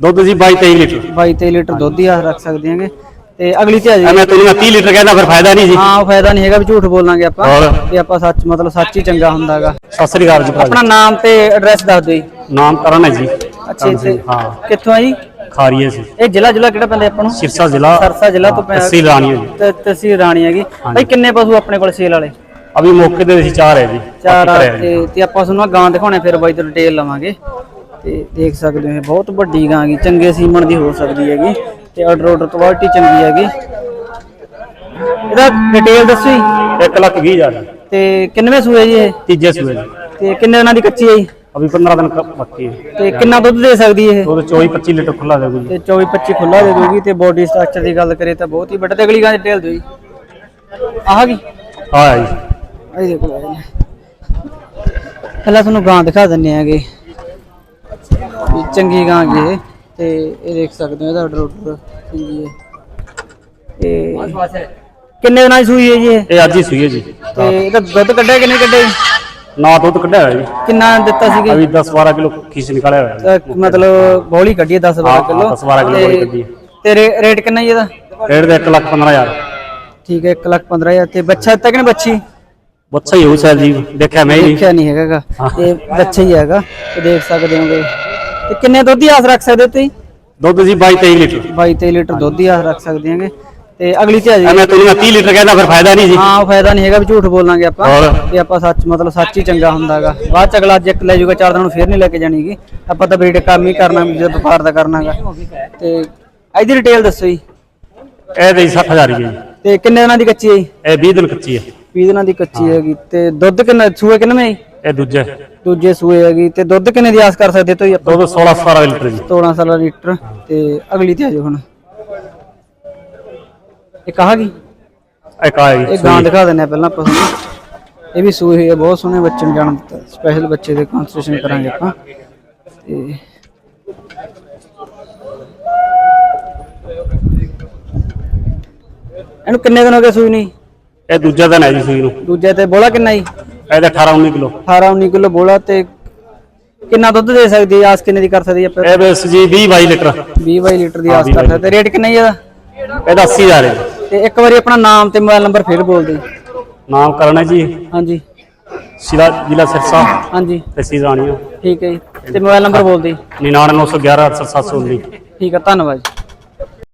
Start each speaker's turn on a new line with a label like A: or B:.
A: ਦੁੱਧ ਜੀ 22 23 litre.
B: 22 23 litre ਦੁੱਧ ਹੀ ਆ ਰੱਖ ਸਕਦੇ ਹਾਂਗੇ। ਤੇ ਅਗਲੀ ਤੇ ਆ ਜੀ।
A: ਐਵੇਂ ਤੈਨੂੰ ਮੈਂ 30 ਲੀਟਰ ਕਹਿੰਦਾ ਫਿਰ ਫਾਇਦਾ ਨਹੀਂ ਜੀ।
B: ਹਾਂ ਫਾਇਦਾ ਨਹੀਂ ਹੈਗਾ ਵੀ ਝੂਠ ਬੋਲਾਂਗੇ ਆਪਾਂ।
A: ਹੋਰ?
B: ਆਪਾਂ ਸੱਚ ਮਤਲਬ ਸੱਚ ਹੀ ਚੰਗਾ ਹੁੰਦਾਗਾ
A: ਸਤਿ ਸ੍ਰੀ ਅਕਾਲ ਜੀ
B: ਆਪਣਾ ਨਾਮ ਤੇ ਐਡਰੈਸ ਦੱਸ ਦਿਓ ਜੀ।
A: ਨਾਮ ਕਰਨ ਹੈ ਜੀ।
B: ਅੱਛਾ
A: ਕਰਨ ਸਿੰਘ,
B: ਇੱਥੇ
A: ਹਾਂ।
B: ਕਿੱਥੋਂ ਆ ਜੀ?
A: ਖਾਰੀਏ ਸੀ
B: ਇਹ ਜ਼ਿਲ੍ਹਾ ਜ਼ਿਲ੍ਹਾ ਕਿਹੜਾ ਪੈਂਦਾ ਆਪਾਂ ਨੂੰ?
A: ਸਿਰਸਾ ਜ਼ਿਲ੍ਹਾ।
B: ਸਰਸਾ ਜ਼ਿਲ੍ਹਾ ਤੋਂ ਪੈਂਦਾ
A: ਤਹਿਸੀਲ ਰਾਣੀ ਹੈ ਜੀ।
B: ਤਹਿਸੀਲ ਰਾਣੀ ਹੈਗੀ। ਭਾਈ ਕਿੰਨੇ ਪਸ਼ੂ ਆਪਣੇ ਕੋਲ ਸੇਲ ਵਾਲੇ?
A: ਅਭੀ ਮੌਕੇ ਤੇ ਅਸੀਂ ਚਾਰ ਹੈ ਜੀ।
B: ਚਾਰ
A: ਬਾਕੀ ਘਰੇ ਜੀ।
B: ਤੇ ਤੇ ਆਪਾਂ ਤੁਹਾਨੂੰ ਗਾਂ ਦਿਖਾਉਣੇ ਫਿਰ ਬਾਈ ਤੋਂ ਡਿਟੇਲ ਲਵਾਂਗੇ। ਤੇ ਦੇਖ ਸਕਦੇ ਹੋ ਇਹ ਬਹੁਤ ਵੱਡੀ ਗਾਂ ਹੈਗੀ ਚੰਗੇ ਸੀਮਣ ਦੀ ਹੋ ਸਕਦੀ ਹੈਗੀ ਤੇ ਆਰਡਰ ਆਰਡਰ ਕੁਆਲਿਟੀ ਚੰਗੀ ਹੈਗੀ। ਇਹਦਾ ਡਿਟੇਲ ਦੱਸੋ ਜੀ।
A: ਇੱਕ ਲੱਖ ਵੀਹ ਹਜ਼ਾਰ।
B: ਤੇ ਕਿੰਨਵੇਂ ਸੂਏ ਜੀ ਇਹ?
A: ਤੀਜੇ ਸੂਏ ਜੀ।
B: ਤੇ ਕਿੰਨੇ ਦਿਨਾਂ ਦੀ ਕੱਚੀ ਹੈ ਜੀ?
A: ਅਭੀ 15 ਦਿਨ ਬਾਕੀ ਹੈ।
B: ਤੇ ਕਿੰਨਾ ਦੁੱਧ ਦੇ ਸਕਦੀ ਇਹ?
A: ਉਹਦੇ 24 25 ਲੀਟਰ ਖੁੱਲਾ ਦੇ ਜੀ
B: ਤੇ 24 25 ਖੁੱਲਾ ਦੇ ਦੂਗੀ ਤੇ ਬੋਡੀ ਸਟਰਕਚਰ ਦੀ ਗੱਲ ਕਰੇ ਤਾਂ ਬਹੁਤ ਹੀ ਵੱਡਾ। ਤੇ ਅਗਲੀ ਗਾਂ ਦੀ ਡਿਟੇਲ ਦਿਓ ਜੀ। ਆਹ ਕੀ
A: ਹਾਂ ਜੀ।
B: ਆਏ ਨੇ ਪਹਿਲਾਂ ਤੁਹਾਨੂੰ ਗਾਂ ਦਿਖਾ ਦਿੰਨੇ ਆਗੇ ਵੀ ਚੰਗੀ ਗਾਂ ਗੀ ਇਹ ਤੇ ਇਹ ਦੇਖ ਸਕਦੇ ਹੋ ਇਹਦਾ ਆਰਡਰ ਆਰਡਰ ਚੰਗੀ ਹੈ। ਤੇ ਕਿੰਨੇ ਦਿਨਾਂ ਦੀ ਸੂਈ ਹੈ ਜੀ ਇਹ?
A: ਇਹ ਅੱਜ ਹੀ ਸੂਈ ਹੈ ਜੀ।
B: ਤੇ ਇਹਦਾ ਦੁੱਧ ਕੱਢਿਆ ਕਿੰਨੇ ਕੱਢੇ?
A: ਨਾ ਦੁੱਧ ਕੱਢਿਆ ਹੋਇਆ ਜੀ।
B: ਕਿੰਨਾ ਦਿੱਤਾ ਸੀਗਾ
A: ਅਭੀ 10 12 ਕਿਲੋ ਖੀਸ ਨਿਕਾਲਿਆ ਹੋਇਆ ਹੈ
B: ਤਾਂ ਮਤਲਬ ਬੋਲੀ ਕੱਢੀ ਹੈ 10 12
A: ਹਾਂ,
B: ਕਿਲੋ।
A: 10 12 ਕਿਲੋ ਬੋਲੀ ਕੱਢੀ ਹੈ।
B: ਤੇ ਰੇ- ਰੇਟ ਕਿੰਨਾ ਜੀ ਇਹਦਾ?
A: ਰੇਟ ਦੇ 1 ਲੱਖ 15 ਹਜ਼ਾਰ।
B: ਠੀਕ ਹੈ 1 ਲੱਖ 15000 ਤੇ ਬੱਚਾ ਤੱਕ ਨੇ ਬੱਚੀ?
A: ਬੱਚਾ ਹੀ ਹੋਊ ਸੈਲ ਜੀ ਦੇਖਿਆ ਮੈਂ ਹੀ ਨਹੀਂ।
B: ਦੇਖਿਆ ਨਹੀਂ ਹੈਗਾ ਗਾ। ਇਹ ਬੱਚਾ ਹੀ ਹੈਗਾ। ਤੇ ਦੇਖ ਸਕਦੇ ਹੋਗੇ। ਤੇ ਕਿੰਨੇ ਦੁੱਧ ਦੀ ਆਸ ਰੱਖ ਸਕਦੇ ਹੋ ਤੁਸੀਂ?
A: ਦੁੱਧ ਜੀ 22 23 ਲੀਟਰ।
B: 22 23 ਲੀਟਰ ਦੁੱਧ ਦੀ ਆਸ ਰੱਖ ਸਕਦੇ ਹਾਂਗੇ। ਤੇ ਅਗਲੀ ਤੇ ਆ
A: ਮੈਂ 30 ਲੀਟਰ ਕਹਿੰਦਾ ਫਿਰ ਫਾਇਦਾ ਨਹੀਂ ਜੀ।
B: ਹਾਂ ਉਹ ਫਾਇਦਾ ਨਹੀਂ ਹੈਗਾ ਵੀ ਝੂਠ ਬੋਲਾਂਗੇ ਆਪਾਂ। ਤੇ ਆਪਾਂ ਸੱਚ ਮਤਲਬ ਸੱਚ ਹੀ ਚੰਗਾ ਹੁੰਦਾਗਾ। ਬਾਅਦ ਚ ਅਗਲਾ ਅੱਜ ਇੱਕ ਲੈ ਜਾਊਗਾ ਚਾਰ ਦਿਨ ਨੂੰ ਫੇਰ ਨਹੀਂ ਲੈ ਕੇ ਜਾਣੀਗੀ। ਆਪਾਂ ਤਾਂ ਬਰੀਡ ਕੰਮ ਹੀ ਕਰਨਾ ਜੇ ਵਪਾਰ ਦਾ ਕਰਨਾਗਾ। ਤੇ ਇਹਦੀ ਡਿਟੇਲ ਦੱਸੋ ਜੀ।
A: ਇਹ ਦੇ 60000 ਹੀ ਹੈ ਜੀ
B: ਤੇ ਕਿੰਨੇ ਦਿਨਾਂ ਦੀ ਕੱਚੀ ਹੈ ਜੀ?
A: ਇਹ 20 ਦਿਨ ਕੱਚੀ ਹੈ।
B: 20 ਦਿਨਾਂ ਦੀ ਕੱਚੀ ਹੈਗੀ। ਤੇ ਦੁੱਧ ਕਿੰਨਾ ਸੂਏ ਕਿੰਨੇ ਹੈ ਜੀ?
A: ਇਹ ਦੂਜਾ।
B: ਦੂਜੇ ਸੂਏ ਹੈਗੀ। ਤੇ ਦੁੱਧ ਕਿੰਨੇ ਦੀ ਆਸ ਕਰ ਸਕਦੇ ਤੁਸੀਂ ਆਪਾਂ?
A: ਦੁੱਧ 16 17 ਲੀਟਰ ਜੀ।
B: 16 ਸਾਲਾ ਲੀਟਰ। ਤੇ ਅਗਲੀ ਤੇ ਆ ਜਾਓ ਹੁਣ। ਇਹ ਕਹਾ ਗਈ
A: ਇੱਕ ਆ
B: ਇਹ ਗਾਂ ਦਿਖਾ ਦਿੰਨੇ ਪਹਿਲਾਂ ਆਪਾਂ ਤੁਹਾਨੂੰ। ਇਹ ਵੀ ਹੋਈ ਹੈ ਬਹੁਤ ਸੋਹਣੇ ਬੱਚੇ ਨੂੰ ਜਾਣ ਦਿੱਤਾ। ਸਪੈਸ਼ਲ ਬੱਚੇ ਦੇ ਕਨਸੈਸ਼ਨ ਕਰਾਂਗੇ ਆਪਾਂ। ਤੇ ਇਹਨੂੰ ਕਿੰਨੇ ਦਿਨ ਹੋ ਗਏ ਸੂਈ ਨਹੀਂ?
A: ਇਹ ਦੂਜਾ ਦਿਨ ਹੈ ਜੀ ਸੂਈ ਨੂੰ।
B: ਦੂਜੇ ਤੇ ਬੋਲਾ ਕਿੰਨਾ ਜੀ?
A: ਇਹਦੇ 18 19 ਕਿਲੋ।
B: 18 19 ਕਿਲੋ ਬੋਲਾ ਤੇ ਕਿੰਨਾ ਦੁੱਧ ਦੇ ਸਕਦੀ ਹੈ? ਆਸ ਕਿੰਨੇ ਦੀ ਕਰ ਸਕਦੀ ਹੈ
A: ਇਹ ਬਸ ਜੀ 20 22 ਲੀਟਰ।
B: 20 22 ਲੀਟਰ ਦੀ
A: ਹਾਂ,
B: ਆਸ
A: 20
B: ਕਰ ਸਕਦੇ। ਰੇਟ ਕਿੰਨਾ ਜੀ ਇਹਦਾ?
A: ਇਹਦਾ 80000 ਹੈ ਜੀ।
B: ਤੇ ਇੱਕ ਵਾਰੀ ਆਪਣਾ ਨਾਮ ਤੇ ਮੋਬਾਈਲ ਨੰਬਰ ਫੇਰ ਬੋਲ ਦਿਓ
A: ਨਾਮ ਕਰਨਾ ਜੀ।
B: ਹਾਂਜੀ।
A: ਜ਼ਿਲ੍ਹਾ ਜ਼ਿਲ੍ਹਾ ਸਿਰਸਾ।
B: ਹਾਂਜੀ।
A: ਤਹਿਸੀਲ ਰਾਣੀਆਂ
B: ਠੀਕ ਹੈ ਜੀ। ਤੇ ਮੋਬਾਈਲ ਨੰਬਰ ਬੋਲ ਦਿਓ
A: 99911 719
B: ਠੀਕ ਹੈ ਧੰਨਵਾਦ ਜੀ।